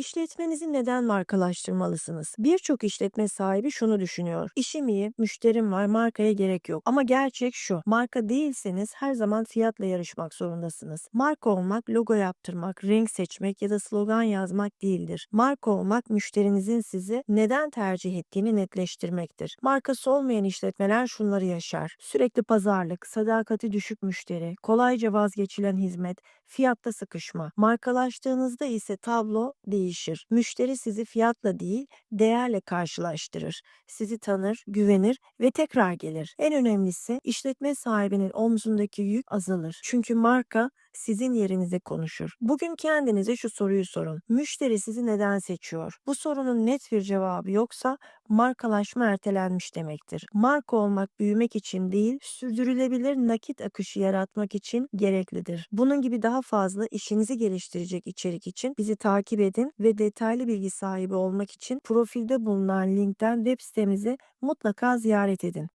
İşletmenizi neden markalaştırmalısınız? Birçok işletme sahibi şunu düşünüyor. İşim iyi, müşterim var, markaya gerek yok. Ama gerçek şu. Marka değilseniz her zaman fiyatla yarışmak zorundasınız. Marka olmak, logo yaptırmak, renk seçmek ya da slogan yazmak değildir. Marka olmak müşterinizin sizi neden tercih ettiğini netleştirmektir. Markası olmayan işletmeler şunları yaşar. Sürekli pazarlık, sadakati düşük müşteri, kolayca vazgeçilen hizmet, fiyatta sıkışma. Markalaştığınızda ise tablo değişir. Müşteri sizi fiyatla değil, değerle karşılaştırır. Sizi tanır, güvenir ve tekrar gelir. En önemlisi işletme sahibinin omzundaki yük azalır. Çünkü marka sizin yerinize konuşur. Bugün kendinize şu soruyu sorun. Müşteri sizi neden seçiyor? Bu sorunun net bir cevabı yoksa markalaşma ertelenmiş demektir. Marka olmak büyümek için değil, sürdürülebilir nakit akışı yaratmak için gereklidir. Bunun gibi daha fazla işinizi geliştirecek içerik için bizi takip edin ve detaylı bilgi sahibi olmak için profilde bulunan linkten web sitemizi mutlaka ziyaret edin.